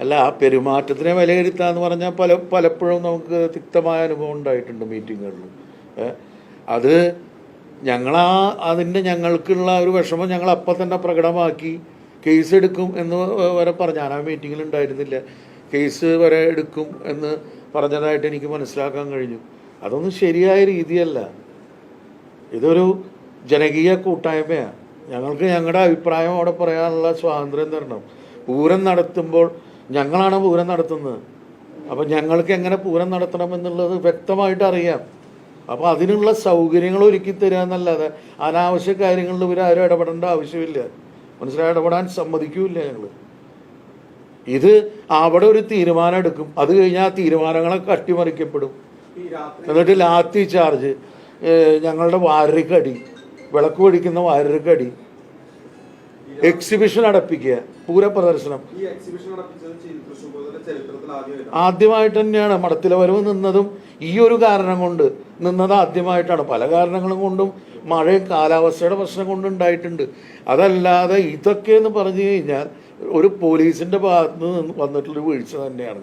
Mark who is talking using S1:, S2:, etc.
S1: അല്ല ആ പെരുമാറ്റത്തിനെ വിലയിരുത്തുക എന്ന് പറഞ്ഞാൽ പല പലപ്പോഴും നമുക്ക് തിക്തമായ അനുഭവം ഉണ്ടായിട്ടുണ്ട് മീറ്റിങ്ങുകളിൽ. അത് ഞങ്ങളാ അതിന്റെ ഞങ്ങൾക്കുള്ള ഒരു വിഷമം ഞങ്ങൾ അപ്പം തന്നെ പ്രകടമാക്കി കേസ് എടുക്കും എന്ന് വരെ പറഞ്ഞു. ഞാൻ ആ മീറ്റിങ്ങിൽ ഉണ്ടായിരുന്നില്ല. കേസ് വരെ എടുക്കും എന്ന് പറഞ്ഞതായിട്ട് എനിക്ക് മനസ്സിലാക്കാൻ കഴിഞ്ഞു. അതൊന്നും ശരിയായ രീതിയല്ല. ഇതൊരു ജനകീയ കൂട്ടായ്മയാണ് ഞങ്ങൾക്ക് ഞങ്ങളുടെ അഭിപ്രായം അവിടെ പറയാനുള്ള സ്വാതന്ത്ര്യം തരണം. പൂരം നടത്തുമ്പോൾ ഞങ്ങളാണ് പൂരം നടത്തുന്നത്. അപ്പം ഞങ്ങൾക്ക് എങ്ങനെ പൂരം നടത്തണം എന്നുള്ളത് വ്യക്തമായിട്ട് അറിയാം. അപ്പോൾ അതിനുള്ള സൗകര്യങ്ങൾ ഒരുക്കി തരിക എന്നല്ലാതെ അനാവശ്യ കാര്യങ്ങളിൽ ഇവരാരും ഇടപെടേണ്ട ആവശ്യമില്ല. മനസ്സിലായി? ഇടപെടാൻ സമ്മതിക്കൂല്ല ഞങ്ങൾ ഇത് അവിടെ ഒരു തീരുമാനം എടുക്കും. അത് കഴിഞ്ഞാൽ ആ തീരുമാനങ്ങളൊക്കെ അട്ടിമറിക്കപ്പെടും എന്നിട്ട് ലാത്തി ചാർജ് ഞങ്ങളുടെ വാരക്കടി വിളക്ക് പിടിക്കുന്ന വാരക്കടി
S2: പൂരത്തിന്റെ അടപ്പിക്കുക പൂരപ്രദർശനം.
S1: ആദ്യമായിട്ട് തന്നെയാണ് മഠത്തിലെ വരവ് നിന്നതും ഈ ഒരു കാരണം കൊണ്ട് നിന്നത് ആദ്യമായിട്ടാണ്. പല കാരണങ്ങളും കൊണ്ടും മഴയും കാലാവസ്ഥയുടെ പ്രശ്നം കൊണ്ടും ഉണ്ടായിട്ടുണ്ട്. അതല്ലാതെ ഇതൊക്കെ എന്ന് പറഞ്ഞു കഴിഞ്ഞാൽ ഒരു പോലീസിന്റെ ഭാഗത്ത് നിന്ന് വന്നിട്ടുള്ളൊരു വീഴ്ച തന്നെയാണ്.